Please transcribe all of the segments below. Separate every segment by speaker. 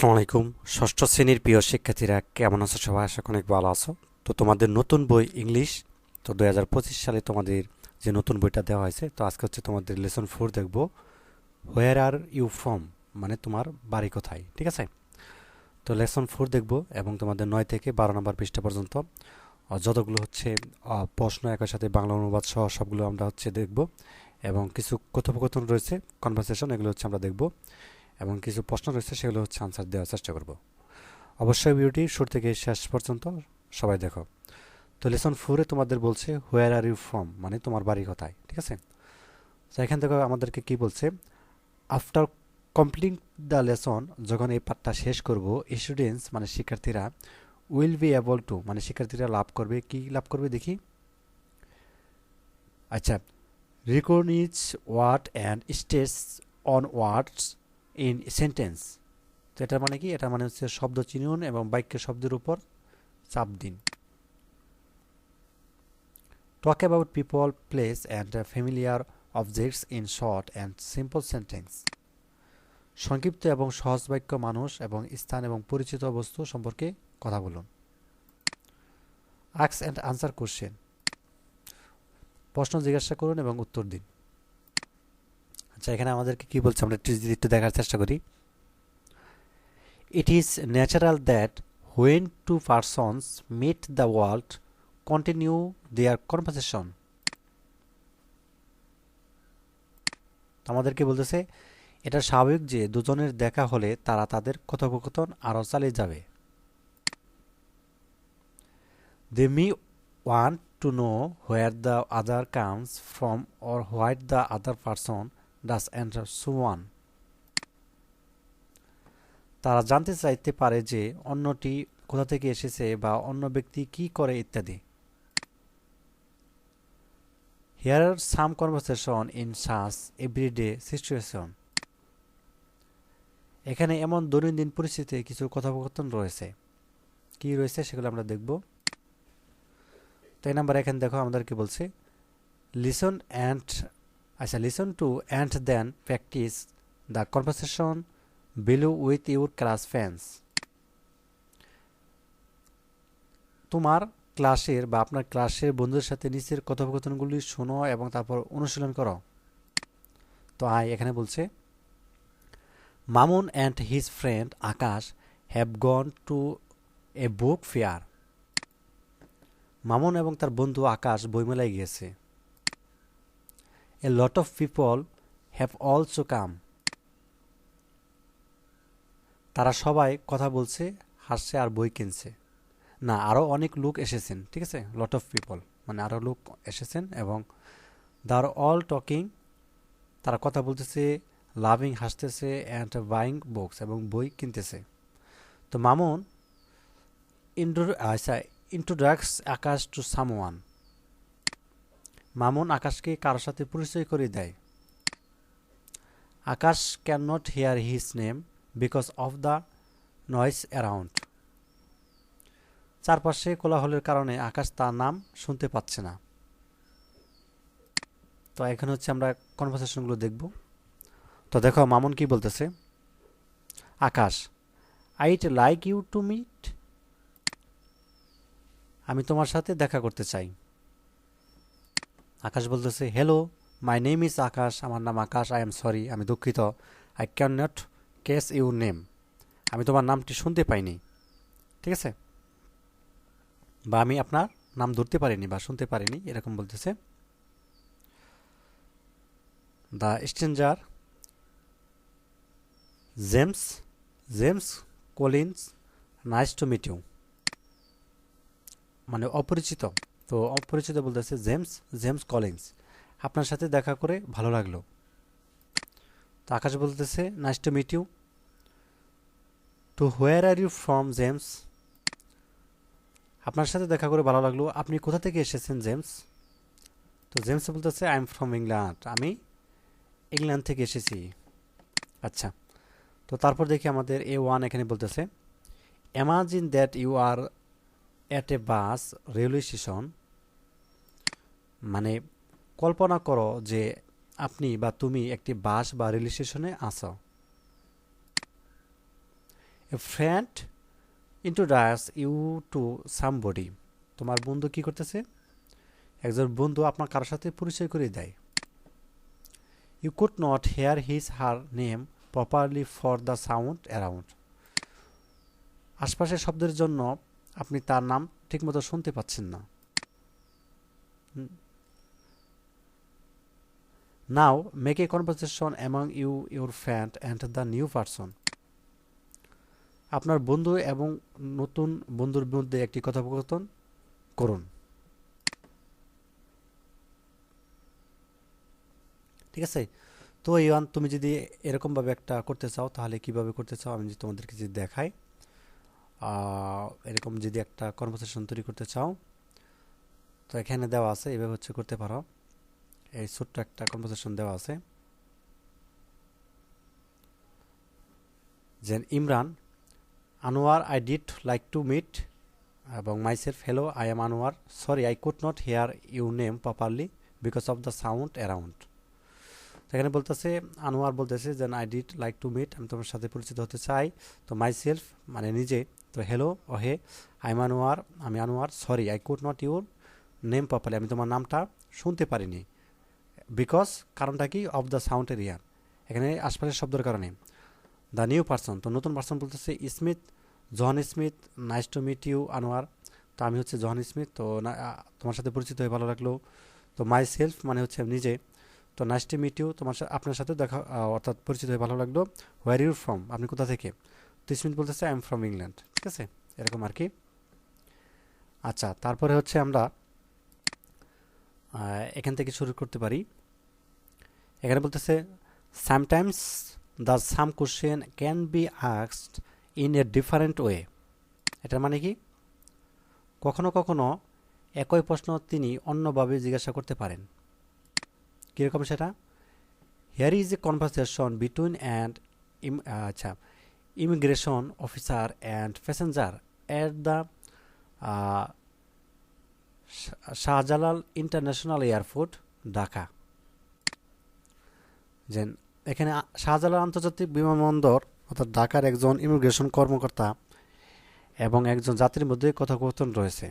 Speaker 1: আসসালামু আলাইকুম। ষষ্ঠ শ্রেণির প্রিয় শিক্ষার্থীরা, কেমন আছো সবাই? আশা অনেক ভালো আছো। তো তোমাদের নতুন বই ইংলিশ, তো দুই হাজার পঁচিশ সালে তোমাদের যে নতুন বইটা দেওয়া হয়েছে, তো আজকে হচ্ছে তোমাদের লেসন ফোর দেখব। হোয়ার আর ইউ ফ্রম মানে তোমার বাড়ি কোথায়? ঠিক আছে? তো লেসন ফোর দেখব এবং তোমাদের নয় থেকে বারো নম্বর পৃষ্ঠা পর্যন্ত। যতগুলো হচ্ছে প্রশ্ন একই সাথে বাংলা অনুবাদ সহ সবগুলো আমরা হচ্ছে দেখব এবং কিছু কথোপকথন রয়েছে কনভারসেশন এগুলো হচ্ছে আমরা দেখব। এবং কিছু প্রশ্ন রয়েছে, সেগুলো হচ্ছে আনসার দেওয়ার চেষ্টা করব। অবশ্যই ভিডিওটি শুরু থেকে শেষ পর্যন্ত সবাই দেখো। তো লেসন ফোরে তোমাদের বলছে হোয়ার আর ইউ ফ্রম মানে তোমার বাড়ি কোথায়, ঠিক আছে? তো এখান থেকে আমাদেরকে কি বলছে আফটার কমপ্লিট দ্য লেসন যখন এই পাঠটা শেষ করব স্টুডেন্টস মানে শিক্ষার্থীরা উইল বি এবল টু মানে শিক্ষার্থীরা লাভ করবে, কি লাভ করবে দেখি? আচ্ছা recognise word and states on words in sentence তো এটা মানে কি? এটা মানে হচ্ছে শব্দ চিনুন এবং বাক্যের শব্দের উপর চাপ দিন। Talk about people place and familiar objects in short and simple sentence সংক্ষিপ্ত এবং সহজ বাক্য মানুষ এবং স্থান এবং পরিচিত বস্তু সম্পর্কে কথা বলুন। আক্স অ্যান্ড আনসার কোশ্চেন প্রশ্ন জিজ্ঞাসা করুন এবং উত্তর দিন। আচ্ছা এখানে আমাদেরকে কি বলছে? আমরা একটু যদি একটু দেখার চেষ্টা করি। It is natural that when two persons meet the world continue their conversation আমাদেরকে বলতেছে, এটা স্বাভাবিক যে দুজনের দেখা হলে তারা তাদের কথোপকথন আরও চালিয়ে যাবে। They may want to know where the other comes from or what the other person does and so on তারা জানতে চাইতে পারে যে অন্যটি কোথা থেকে এসেছে বা অন্য ব্যক্তি কি করে ইত্যাদি। Hear some conversation in such everyday situation এখানে এমন দৈনন্দিন পরিস্থিতিতে কিছু কথোপকথন রয়েছে। কি রয়েছে সেগুলো আমরা দেখব। তো এই নাম্বার এখানে দেখো আমাদের কি বলছে লিসন অ্যান্ড আচ্ছা listen to and then practise the conversation below with your class friends তোমার ক্লাসের বা আপনার ক্লাসের বন্ধুদের সাথে নিচের কথোপকথনগুলি শোনো এবং তারপর অনুশীলন করো। তো আয় এখানে বলছে, Mamun and his friend Akash have gone to a book fair Mamun এবং তার বন্ধু আকাশ বইমেলায় গিয়েছে। A lot of people have also come তারা সবাই কথা বলছে, হাসছে আর বই কিনছে। না আরও অনেক লোক এসেছেন, ঠিক আছে? লট অফ পিপল মানে আরও লোক এসেছেন এবং দার অল টকিং তারা কথা বলতেছে লাভিং হাসতেছে অ্যান্ড বাইং বুকস এবং বই কিনতেছে। তো মামুন ইন্ট্রো আচ্ছা introduces Akash to someone Mamun আকাশকে কারোর সাথে পরিচয় করে দেয়। Akash can not hear his name because of the noise around চারপাশে কোলাহলের কারণে আকাশ তার নাম শুনতে পাচ্ছে না। তো এখানে হচ্ছে আমরা কনভারসেশনগুলো দেখব। তো দেখো, মামুন কি বলতেছে? Akash I'd like you to meet আমি তোমার সাথে দেখা করতে চাই। আকাশ বলতেছে hello my name is Akash আমার নাম আকাশ আই এম সরি আমি দুঃখিত। I can not catch your name আমি তোমার নামটি শুনতে পাইনি। ঠিক আছে? বা আমি আপনার নাম ধরতে পারিনি বা শুনতে পারিনি, এরকম বলতেছে। The stranger James James Collins nice to meet you মানে অপরিচিত। তো অপরিচিত বলতেছে জেমস জেমস কলিংস আপনার সাথে দেখা করে ভালো লাগল। তো আকাশ বলতেছে nice to meet you too where are you from James? আপনার সাথে দেখা করে ভালো লাগল। আপনি কোথা থেকে এসেছেন, জেমস? তো জেমস বলতেছে আই এম ফ্রম ইংল্যান্ড আমি ইংল্যান্ড থেকে এসেছি। আচ্ছা। তো তারপর দেখি আমাদের এ ওয়ান এখানে বলতেছে imagine that you are at a bus railway station মানে কল্পনা করো যে আপনি বা তুমি একটি বাস বা রেল স্টেশনে আসো a friend introduces you to somebody তোমার বন্ধু কি করতেছে? একজন বন্ধু আপনার কারোর সাথে পরিচয় করে দেয়। You could not hear his her name properly for the sound around আশপাশের শব্দের জন্য আপনি তার নাম ঠিকমতো শুনতে পাচ্ছেন না। Now make a conversation among you your friend and the new person আপনার বন্ধু এবং নতুন বন্ধুর মধ্যে একটি কথোপকথন করুন। ঠিক আছে? তো ইয়ান তুমি যদি এরকমভাবে একটা করতে চাও, তাহলে কীভাবে করতে চাও আমি যদি তোমাদেরকে যদি দেখাই। এরকম যদি একটা কনভারসেশন তৈরি করতে চাও, তো এখানে দেওয়া আছে, এভাবে হচ্ছে করতে পারো। এই ছোট্ট একটা কনভারসেশন দেওয়া আছে। যে Imran, Anwar I did like to meet এবং my myself hello I am Anwar sorry I could not hear you name properly because of the sound around এখানে বলতেছে, আনোয়ার বলতেছে যে I did like to meet আমি তোমার সাথে পরিচিত হতে চাই। তো মাই সেলফ মানে নিজে, তো hello O hey I am Anwar আমি Anwar sorry I could not your name properly আমি তোমার নামটা শুনতে পারিনি। বিকজ কারণটা কি? অফ দ্য সাউন্ড এরিয়া এখানে আশপাশের শব্দের কারণে। দ্য নিউ পার্সন তো নতুন পার্সন বলতেছে Smith John Smith nice to meet you Anwar তো আমি হচ্ছে জন স্মিথ তো তোমার সাথে পরিচিত হয়ে ভালো লাগল। তো মাই সেলফ মানে হচ্ছে নিজে। তো নাইস টু মিট ইউ তোমার আপনার সাথে দেখা অর্থাৎ পরিচিত হয়ে ভালো লাগল। হোয়ার ইউ ফ্রম আপনি কোথা থেকে? তো স্মিথ বলতেছে আই এম ফ্রম ইংল্যান্ড ঠিক আছে? এরকম আর কি। আচ্ছা তারপরে হচ্ছে আমরা এখান থেকে শুরু করতে পারি। এখানে বলতেছে sometimes the same question can be আক্সড in a different way এটার মানে কি? কখনো কখনো একই প্রশ্ন তিনি অন্যভাবে জিজ্ঞাসা করতে পারেন। কীরকম সেটা? Here is a conversation between and আচ্ছা immigration officer and passenger at the Shahjalal international airport Dhaka যে এখানে শাহজালাল আন্তর্জাতিক বিমানবন্দর অর্থাৎ ঢাকার একজন ইমিগ্রেশন কর্মকর্তা এবং একজন যাত্রীর মধ্যে কথোপকথন রয়েছে।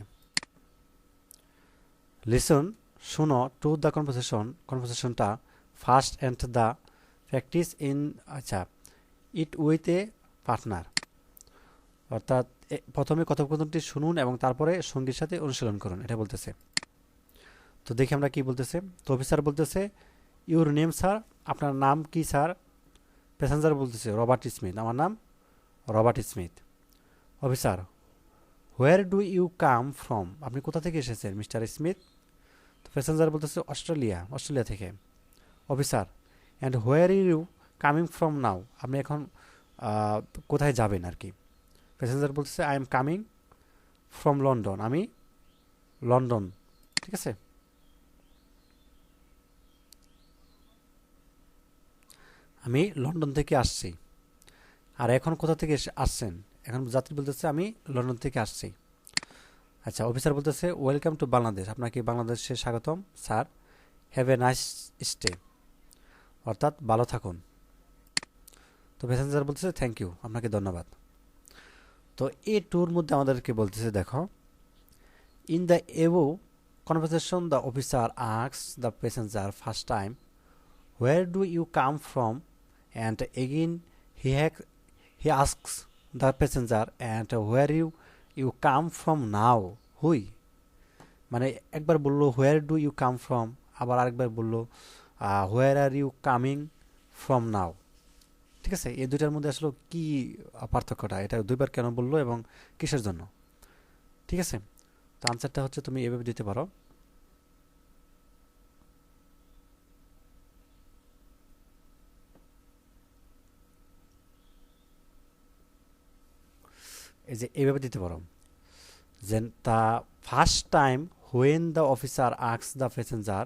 Speaker 1: লিসন শুনো to the conversation কনভারসেশনটা first and the practice in আচ্ছা ইট উইথ এ পার্টনার অর্থাৎ প্রথমে কথোপকথনটি শুনুন এবং তারপরে সঙ্গীর সাথে অনুশীলন করুন, এটা বলতেছে। তো দেখি আমরা কি বলতেছে। তো অফিসার বলতেছে ইউর নেম স্যার আপনার নাম কি, স্যার? প্যাসেঞ্জার বলতেছে, রবার্ট স্মিথ। আমার নাম Robert Smith. Officer, where do you come from? আপনি কোথা থেকে এসেছেন, মিস্টার স্মিথ? তো প্যাসেঞ্জার বলতেছে, অস্ট্রেলিয়া অস্ট্রেলিয়া থেকে। Officer, and where you coming from now? আপনি এখন কোথায় যাবেন আর কি? প্যাসেঞ্জার বলতেছে, I am coming from London. আমি লন্ডন, ঠিক আছে? আমি লন্ডন থেকে আসছি। আর এখন কোথা থেকে আসছেন? এখন যাত্রী বলতেছে, আমি লন্ডন থেকে আসছি। আচ্ছা অফিসার বলতেছে ওয়েলকাম টু বাংলাদেশ আপনাকে বাংলাদেশে স্বাগতম, sir. Have a nice stay অর্থাৎ ভালো থাকুন। তো প্যাসেঞ্জার বলতেছে থ্যাংক ইউ আপনাকে ধন্যবাদ। তো এ টুর মধ্যে আমাদেরকে বলতেছে, দেখো in the above conversation the officer আক্স the passenger first time where do you come from again he ask he asks the passenger and where you you come from now হুই মানে একবার বলল where do you come from আবার আরেকবার বলল where are you coming from now ঠিক আছে? এই দুইটার মধ্যে আসলে কি পার্থক্যটা? এটা দুইবার কেন বলল এবং কিসের জন্য? ঠিক আছে? তো আনসারটা হচ্ছে তুমি এভাবে দিতে পারো। এই যে এইভাবে দিতে পারো। যে তা first time when the officer আক্স the passenger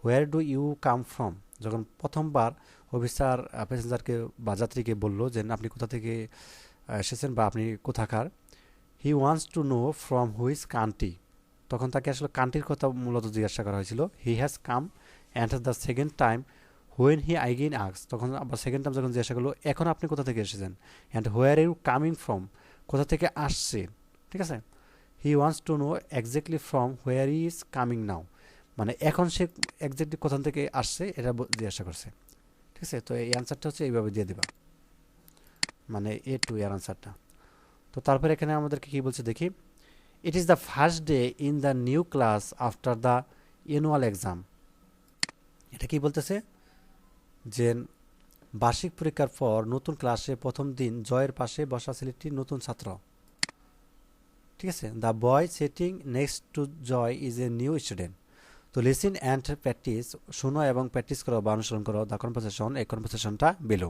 Speaker 1: where do you come from যখন প্রথমবার অফিসার প্যাসেঞ্জারকে বা যাত্রীকে বলল যে, আপনি কোথা থেকে এসেছেন বা আপনি কোথাকার? He wants to know from which country তখন তাকে আসলে কান্ট্রির কথা মূলত জিজ্ঞাসা করা হয়েছিল। He has come and the second time when he again আক্স তখন আবার সেকেন্ড টাইম যখন জিজ্ঞাসা করল, এখন আপনি কোথা থেকে এসেছেন? And where you coming from কোথা থেকে আসছে, ঠিক আছে? He wants to know exactly from where is coming now মানে এখন সে এক্স্যাক্টলি কোথা থেকে আসছে এটা জিজ্ঞাসা করছে। ঠিক আছে? তো এই অ্যান্সারটা হচ্ছে এইভাবে দিয়ে দিবা। মানে এ টু এর আনসারটা তো তারপরে এখানে আমাদেরকে কী বলছে দেখি? It is the first day in the new class after the annual exam এটা কি বলতেছে? যে বার্ষিক পরীক্ষার পর নতুন ক্লাসে প্রথম দিন জয়ের পাশে বসা ছেলেটি নতুন ছাত্র। ঠিক আছে? The boy sitting next to Joy is a new student তো লিসিন অ্যান্ড প্র্যাকটিস শোনো এবং প্র্যাকটিস করো বা অনুসরণ করো দ্য কনভারসেশন এই কনভারসেশনটা বেলো।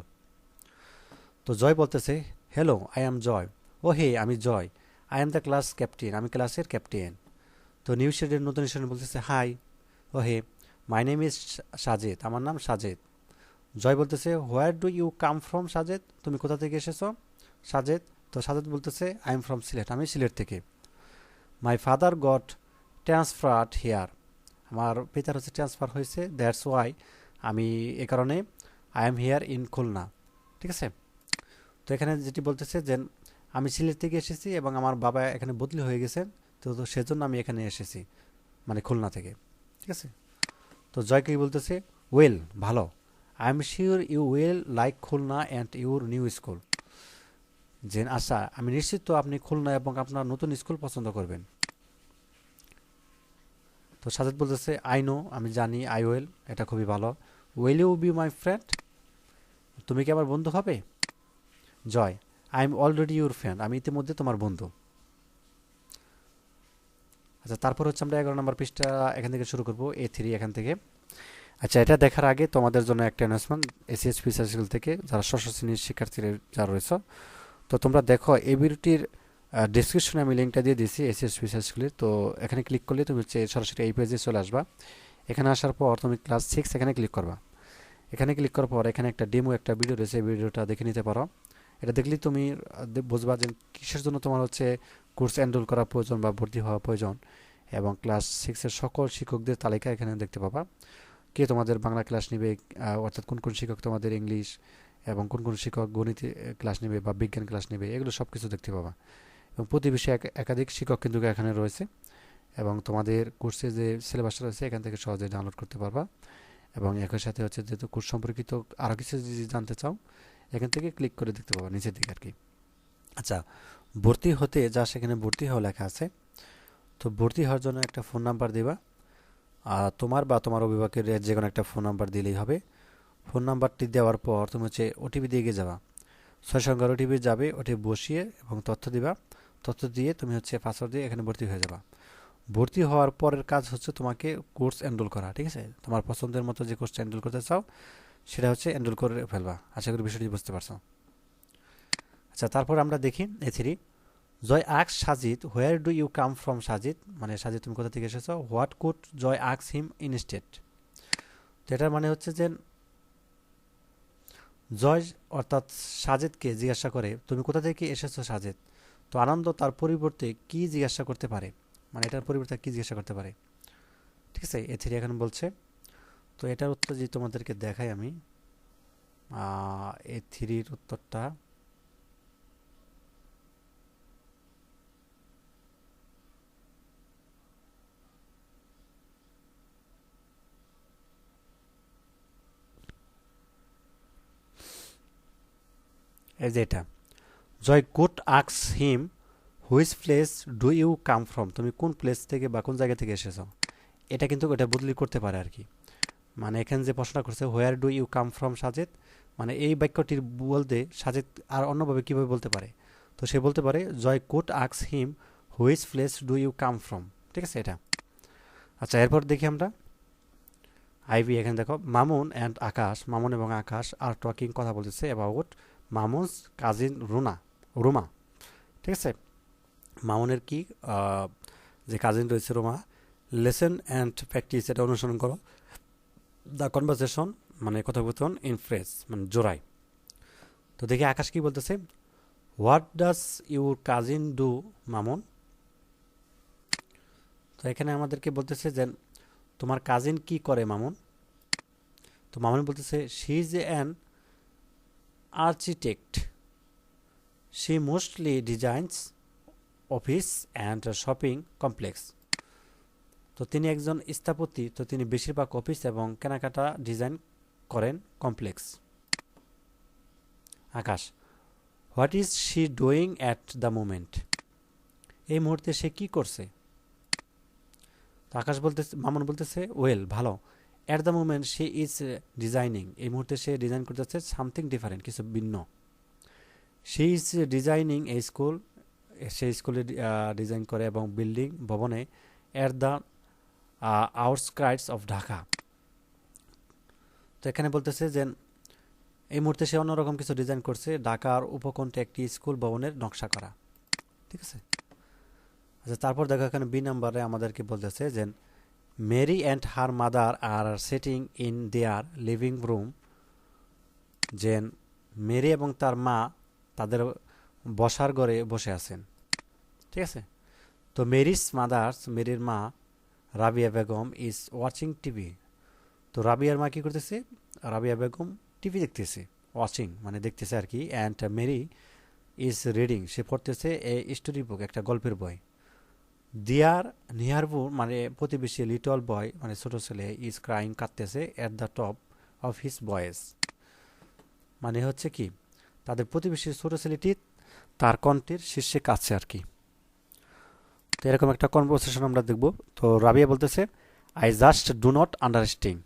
Speaker 1: তো জয় বলতেছে হ্যালো আই এম জয় ও হে আমি Joy I am the class captain আমি ক্লাসের ক্যাপ্টেন তো নিউ স্টুডেন্ট নতুন স্টুডেন্ট বলতেছে hi O hey my name is Sajed আমার নাম সাজেদ জয় বলতেছে where do you come from Sajed? তুমি কোথা থেকে এসেছ? সাজেদ, তো সাজেদ বলতেছে আই এম ফ্রম সিলেট, আমি সিলেট থেকে। My father got transferred here আমার পিতার হচ্ছে ট্রান্সফার হয়েছে দ্যাটস ওয়াই আমি এ কারণে I am here in Khulna, ঠিক আছে? তো এখানে যেটি বলতেছে যে, আমি সিলেট থেকে এসেছি এবং আমার বাবা এখানে বদলি হয়ে গেছেন তো তো সেজন্য আমি এখানে এসেছি মানে খুলনা থেকে। ঠিক আছে? তো জয় কি বলতেছে? ওয়েল ভালো। I am sure you will like Khulna and your new school যে আশা আমি নিশ্চিত আপনি খুলনা এবং আপনার নতুন স্কুল পছন্দ করবেন। তো সাজেদ বলতেছে আই নো আমি জানি আই ওয়েল এটা খুবই ভালো। Will you be my friend তুমি কি আমার বন্ধু হবে? Joy I am already your friend আমি ইতিমধ্যে তোমার বন্ধু। আচ্ছা তারপর হচ্ছে আমরা এগারো নম্বর পৃষ্ঠা এখান থেকে শুরু করব এ থ্রি এখান থেকে। আচ্ছা এটা দেখার আগে তোমাদের জন্য একটা অ্যানাউন্সমেন্ট এসিএস পি সার্কেল থেকে যারা ষষ্ঠ শ্রেণির শিক্ষার্থীরা যারা রয়েছে। তো তোমরা দেখো, এই ভিডিওটির ডিসক্রিপশনে আমি লিঙ্কটা দিয়ে দিয়েছি এসিএস পি সার্কেলের তো এখানে ক্লিক করলে তুমি হচ্ছে সরাসরি এই পেজে চলে আসবা। এখানে আসার পর তুমি ক্লাস সিক্স এখানে ক্লিক করবা। এখানে ক্লিক করার পর এখানে একটা ডেমো একটা ভিডিও রয়েছে, এই ভিডিওটা দেখে নিতে পারো। এটা দেখলেই তুমি বুঝবা যে কিসের জন্য তোমার হচ্ছে কোর্স এনরোল করা প্রয়োজন বা ভর্তি হওয়া প্রয়োজন। এবং ক্লাস সিক্সের সকল শিক্ষকদের তালিকা এখানে দেখতে পাবা। কে তোমাদের বাংলা ক্লাস নেবে অর্থাৎ কোন কোন শিক্ষক তোমাদের ইংলিশ এবং কোন কোন শিক্ষক গণিত ক্লাস নেবে বা বিজ্ঞান ক্লাস নেবে, এগুলো সব কিছু দেখতে পাবা। এবং প্রতি বিষয়ে একাধিক শিক্ষক কিন্তু এখানে রয়েছে এবং তোমাদের কোর্সে যে সিলেবাসটা রয়েছে এখান থেকে সহজে ডাউনলোড করতে পারবা। এবং একই সাথে হচ্ছে যেহেতু কোর্স সম্পর্কিত আরও কিছু যদি জানতে চাও, এখান থেকে ক্লিক করে দেখতে পাবো নিচের দিকে আর কি আচ্ছা ভর্তি হতে যা সেখানে ভর্তি হওয়া লেখা আছে, তো ভর্তি হওয়ার জন্য একটা ফোন নাম্বার দেবা। তোমার বা তোমার অভিভাবকের যে কোনো একটা ফোন নাম্বার দিলেই হবে। ফোন নাম্বারটি দেওয়ার পর তুমি হচ্ছে ওটিপি দিয়ে গিয়ে যাবা। ছয় সংখ্যার ওটিপি যাবে ওটি বসিয়ে এবং তথ্য দিবা। তথ্য দিয়ে তুমি হচ্ছে পাসওয়ার্ড দিয়ে এখানে ভর্তি হয়ে যাবা। ভর্তি হওয়ার পরের কাজ হচ্ছে তোমাকে কোর্স এনরোল করা, ঠিক আছে? তোমার পছন্দের মতো যে কোর্সটা এনরোল করতে চাও, সেটা হচ্ছে এনরোল করে ফেলবা। আশা করি বিষয়টি বুঝতে পারছ। আচ্ছা তারপর আমরা দেখি A three Joy asks Sajid where do you come from Sajid? মানে সাজিদ, তুমি কোথা থেকে এসেছ? হোয়াট কুড জয় আক্স হিম ইনস্টেড তো এটার মানে হচ্ছে যে জয় অর্থাৎ সাজেদকে জিজ্ঞাসা করে, তুমি কোথা থেকে এসেছ সাজেদ? তো আনন্দ তার পরিবর্তে কি জিজ্ঞাসা করতে পারে? মানে এটার পরিবর্তে কি জিজ্ঞাসা করতে পারে? ঠিক আছে, এ থ্রি এখন বলছে। তো এটার উত্তর যদি তোমাদেরকে দেখাই আমি এ থ্রির উত্তরটা এই যে এটা। Joy could আক্স him, which place do you come from? তুমি কোন প্লেস থেকে বা কোন জায়গা থেকে এসেছ? এটা কিন্তু এটা বদলি করতে পারে আর কি মানে এখানে যে প্রশ্নটা করছে where do you come from Sajed? মানে এই বাক্যটির বলতে সাজেদ আর অন্যভাবে কীভাবে বলতে পারে? তো সে বলতে পারে, Joy could আক্স him, which place do you come from? ঠিক আছে এটা? আচ্ছা এরপর দেখি আমরা। আইভি এখানে দেখো, মামুন অ্যান্ড আকাশ, মামুন এবং আকাশ আর টকিং কথা বলতেছে অ্যাবাউট মামুনস কাজিন, রুনা, রুমা। ঠিক আছে? মামুনের কি যে কাজিন রয়েছে রুমা, লেসন অ্যান্ড প্র্যাকটিস এটা অনুসরণ করো। দ্য কনভারসেশন মানে কথোপকথন ইন ফ্রেস মানে জোড়াই তো দেখি আকাশ কি বলতেছে? What does your cousin do, Mamun? তো এখানে আমাদেরকে বলতেছে যে, তোমার কাজিন কি করে, মামুন? তো মামুন বলতেছে, she is an architect she mostly designs office and shopping complex তো তিনি একজন স্থপতি তো তিনি বেশিরভাগ অফিস এবং কেনাকাটা ডিজাইন করেন complex Akash what is she doing at the moment এই মুহূর্তে সে কি করছে? আকাশ বলতেছে, মামুন বলতেছে ওয়েল ভালো। অ্যাট দ্য মোমেন্ট সে ইজ ডিজাইনিং এই মুহূর্তে সে ডিজাইন করতেছে সামথিং ডিফারেন্ট কিছু ভিন্ন। সে ইজ ডিজাইনিং এই স্কুল সে স্কুলে ডিজাইন করে এবং বিল্ডিং ভবনে at the outskirts of Dhaka তো এখানে বলতেছে যে, এই মুহূর্তে সে অন্যরকম কিছু ডিজাইন করছে ঢাকার উপকণ্ঠে একটি স্কুল ভবনের নকশা করা। ঠিক আছে? আচ্ছা তারপর দেখো এখানে বি নাম্বারে আমাদেরকে বলতেছে যে Mary and her mother are sitting in their living room যে মেরি এবং তার মা তাদের বসার ঘরে বসে আছেন। ঠিক আছে? তো মেরিস মাদার্স মেরির মা Rabia Begum is watching TV তো রাবিয়ার মা কী করতেছে? রাবিয়া বেগম টিভি দেখতেছে ওয়াচিং মানে দেখতেছে আর কি। অ্যান্ড মেরি ইজ রিডিং সে পড়তেছে এ স্টোরি বুক একটা গল্পের বই। দিয়ার নিয়ারবুর মানে প্রতিবেশী লিটল বয় মানে ছোট ছেলে ইজ ক্রাইং কাঁদতেছে at the top of his voice মানে হচ্ছে কি? তাদের প্রতিবেশী ছোট ছেলেটি তার কণ্ঠের শীর্ষে কাছে আর কি। তো এরকম একটা কনভারসেশন আমরা দেখব। তো রাবিয়া বলতেছে I just do not understand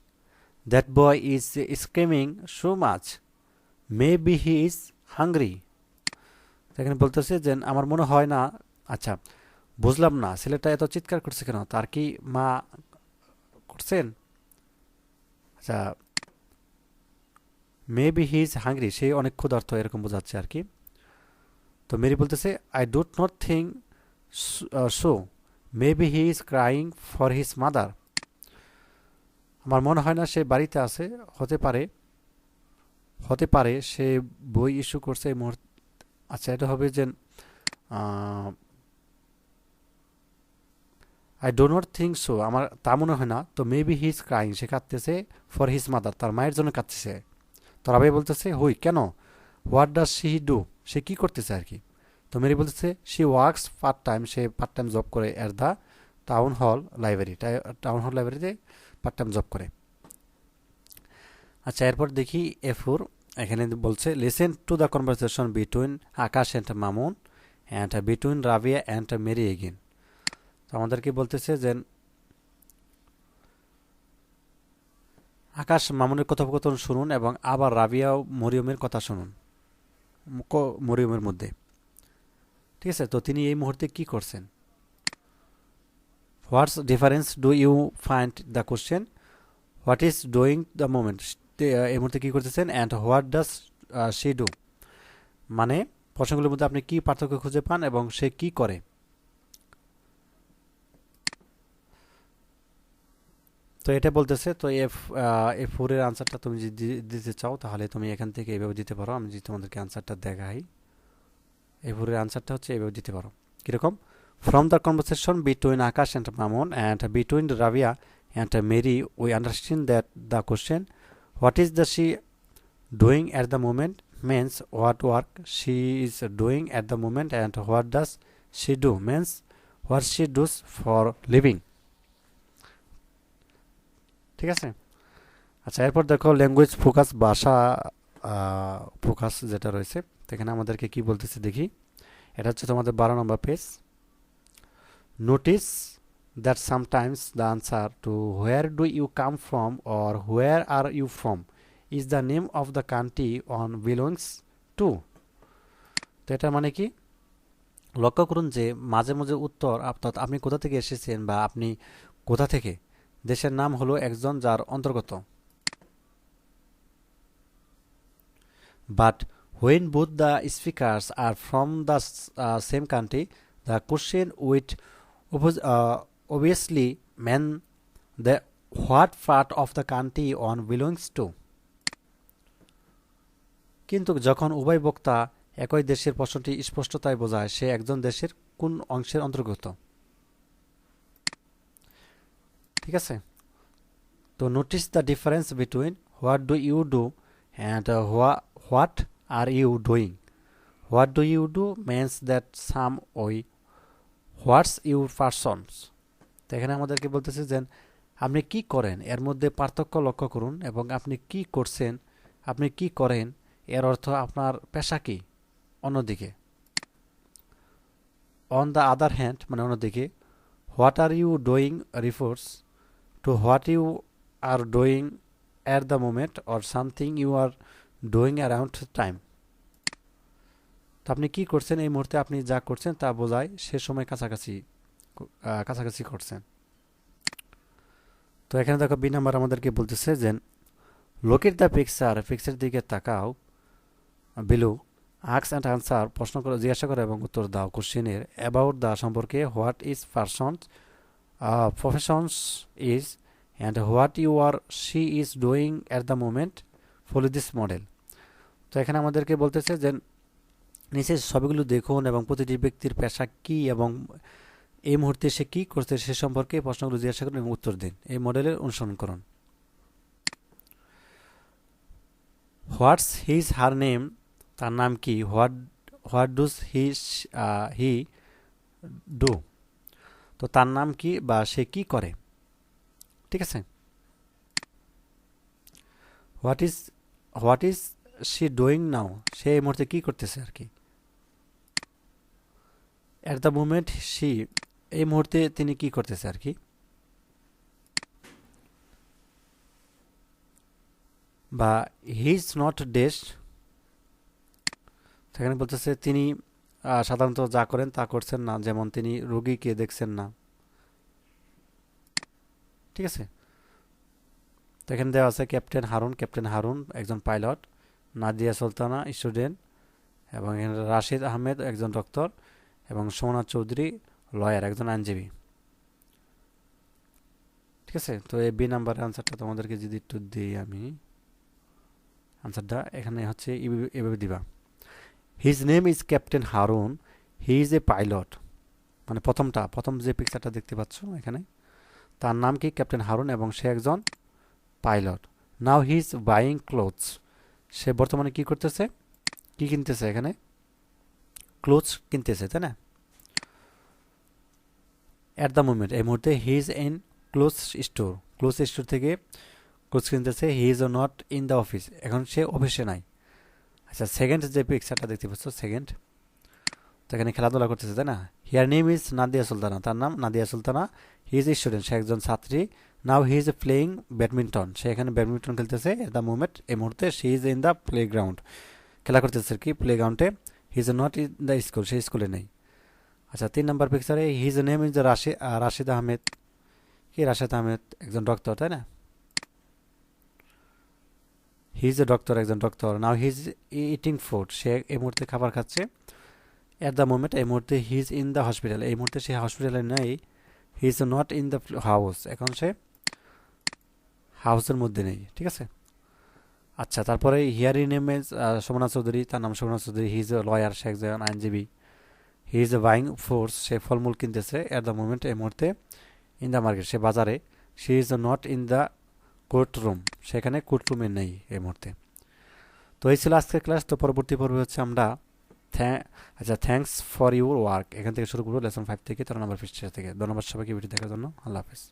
Speaker 1: that boy is screaming so much maybe he is hungry এখানে বলতেছে যে, আমার মনে হয় না। আচ্ছা বুঝলাম না, ছেলেটা এত চিৎকার করছে কেন? তার কি মা করছেন? আচ্ছা maybe he is hungry সে অনেক ক্ষুধার্ত এরকম বোঝাচ্ছে আর কি। তো মেরি বলতেছে I do not think so maybe he is crying for his mother আমার মনে হয় না সে বাড়িতে আছে, হতে পারে হতে পারে সে বই ইস্যু করছে এই মুহূর্তে। আচ্ছা এটা হবে যে I do not think so আমার তা মনে হয় না। তো মেবি হি ইজ ক্রাইং সে কাঁদতেছে ফর হিজ মাদার তার মায়ের জন্য কাঁদতেছে। তো রাবাই বলতেছে, হুই, কেন? হোয়াট ডাজ শি ডু সে কী করতেছে আর কি? তো মেরি বলতেছে শি ওয়ার্কস পার্ট টাইম সে পার্ট টাইম জব করে at the town hall library town hall লাইব্রেরিতে পার্ট টাইম জব করে। আচ্ছা এরপর দেখি এ ফোর এখানে বলছে listen to the conversation between Akash and Mamun and between Rabia and Mary again তো আমাদেরকে বলতেছে যে, আকাশ মামুনের কথোপকথন শুনুন এবং আবার রাবিয়া মরিয়মের কথা শুনুন মরিয়মের মধ্যে। ঠিক আছে? তো তিনি এই মুহূর্তে কি করছেন? What's difference do you find the question what is doing the moment এই মুহূর্তে কী করতেছেন? And what does she do মানে প্রশ্নগুলোর মধ্যে আপনি কি পার্থক্য খুঁজে পান এবং সে কি করে? তো এটা বলতেছে, তো এফ এ ফোরের আনসারটা তুমি যদি দিতে চাও, তাহলে তুমি এখান থেকে এইভাবে দিতে পারো। আমি যদি তোমাদেরকে আনসারটা দেখাই, এ ফোরের আনসারটা হচ্ছে এইভাবে দিতে পারো। কীরকম? From the conversation between Akash and Mamun and between Rabia and Mary we understand that the question what is the she doing at the moment means what work she is doing at the moment and what does she do, means what she does for living. ঠিক আছে? আচ্ছা এরপর দেখো language focus ভাষা focus যেটা রয়েছে তো এখানে আমাদেরকে কি বলতেছে দেখি। এটা হচ্ছে তোমাদের বারো number page notice that sometimes the answer to where do you come from or where are you from is the name of the country one belongs to তো এটা মানে কি? লক্ষ্য করুন যে মাঝে মাঝে উত্তর অর্থাৎ আপনি কোথা থেকে এসেছেন বা আপনি কোথা থেকে? দেশের নাম হলো একজন যার অন্তর্গত। But when both the speakers are from the same country the question with obviously mean the what part of the country on belongs to কিন্তু যখন উভয় বক্তা একই দেশের প্রশ্নটি স্পষ্টতায় বোঝায়, সে একজন দেশের কোন অংশের অন্তর্গত। ঠিক আছে? তো notice the difference between what do you do and what are you doing what do you do means that some ওই হোয়াটস ইউর পারসনস তো এখানে আমাদেরকে বলতেছে যে, আপনি কি করেন? এর মধ্যে পার্থক্য লক্ষ্য করুন এবং আপনি কি করছেন? আপনি কি করেন? এর অর্থ আপনার পেশা কি? অন্যদিকে। অন দ্য আদার হ্যান্ড মানে অন্যদিকে what are you doing refers to what you are doing at the moment or something you are doing around time তো আপনি কি করছেন? এই মুহূর্তে আপনি যা করছেন তা বোঝায় সে সময় কাছাকাছি কাছাকাছি করছেন। তো এখানে দেখো বি নাম্বার আমাদেরকে বলতেছে যে লোকের দ্য পিকচার পিকচার দিকে তাকাও। বিলু আক্স অ্যান্ড আনসার প্রশ্ন করে, জিজ্ঞাসা করো এবং উত্তর দাও। কোশ্চেনের অ্যাবাউট দ্য সম্পর্কে what is person professions is and what you are she is doing at the moment follow this model তো এখানে আমাদেরকে বলতেছে যে, নিচে সবগুলো দেখুন এবং প্রতিটি ব্যক্তির পেশা কি এবং এই মুহূর্তে সে কি করছে সে সম্পর্কে প্রশ্নগুলো জিজ্ঞাসা করুন এবং উত্তর দিন। এই মডেলের অনুসরণ করুন। হোয়াটস হিজ হার নেম তার নাম কি? What what does he he do তো তার নাম কি বা সে কি করে? ঠিক আছে? What is what is she doing now সে এই মুহূর্তে কী করতেছে আর কি? অ্যাট দ্য মুমেন্ট সি এই মুহূর্তে তিনি কি করতেছে আর কি? বা হিজ নট ডেস্ট সেখানে বলতেছে তিনি সাধারণত যা করেন তা করছেন না, যেমন তিনি রোগীকে দেখছেন না। ঠিক আছে? তো এখানে দেওয়া আছে, ক্যাপ্টেন হারুন ক্যাপ্টেন হারুন, একজন পাইলট, নাদিয়া সুলতানা, স্টুডেন্ট, এবং এখানে রাশিদ আহমেদ, একজন ডক্টর, এবং সোমনাথ চৌধুরী, লয়ার, একজন আইনজীবী। ঠিক আছে? তো এই বি নাম্বার আনসারটা তোমাদেরকে যদি একটু দিই আমি। আনসারটা এখানে হচ্ছে এভাবে দিবা। His name is captain Harun he is a pilot মানে প্রথমটা, প্রথম যে পিকচারটা দেখতে পাচ্ছ এখানে, তার নাম কি? ক্যাপ্টেন হারুন এবং সে একজন pilot now he is buying clothes সে বর্তমানে কি করতেছে? কি কিনতেছে এখানে? ক্লোথস কিনতেছে, তাই না? অ্যাট দ্য মুমেন্ট এই মুহূর্তে he is in cloth store cloth store থেকে ক্লোথস কিনতেছে। He is not in the office এখন সে অফিসে নাই। আচ্ছা সেকেন্ড যে পিকচারটা দেখতে পাচ্ছ সেকেন্ড তো এখানে খেলাধুলা করতেছে, তাই না? Her name is Nadia Sultana তার নাম Nadia Sultana he is student সে একজন ছাত্রী now he is playing badminton সে এখানে ব্যাডমিন্টন খেলতেছে এট দ্য মুমেন্ট এই মুহূর্তে she is in the playground খেলা করতেছে কি প্লে গ্রাউন্ডে he is not in the school সে স্কুলে নেই। আচ্ছা তিন নম্বর পিকচারে হিজ নেম ইজ রাশি রাশিদ আহমেদ কি রাশিদ আহমেদ একজন ডক্টর তাই না? হি ইজ এ ডক্টর একজন doctor now he is eating food সে এই মুহূর্তে খাবার খাচ্ছে। অ্যাট দ্য মোমেন্ট এই মুহূর্তে he is in the hospital এই মুহূর্তে সে হসপিটালে নেই। He is not in the house এখন সে হাউসের মধ্যে নেই। ঠিক আছে? আচ্ছা তারপরে হিয়ারি নেম সোমনাথ চৌধুরী। তার নাম Somnath Chowdhury. He is a lawyer সে একজন আইনজীবী। He is a buying fruits সে ফলমূল কিনতেছে। অ্যাট দ্য মোমেন্ট এই মুহূর্তে ইন দ্য মার্কেট সে বাজারে। She is not in the court room সেখানে কোর্টরুমে নেই এই মুহূর্তে। তো এই ছিল আজকের ক্লাস। তো পরবর্তী পর্বে হচ্ছে আমরা আচ্ছা থ্যাংকস ফর ইউর ওয়ার্ক। এখান থেকে শুরু করব লেসন ফাইভ থেকে তেরো নম্বর পৃষ্ঠা থেকে। ধন্যবাদ সবাইকে ভিডিও দেখার জন্য। আল্লাহ হাফিজ।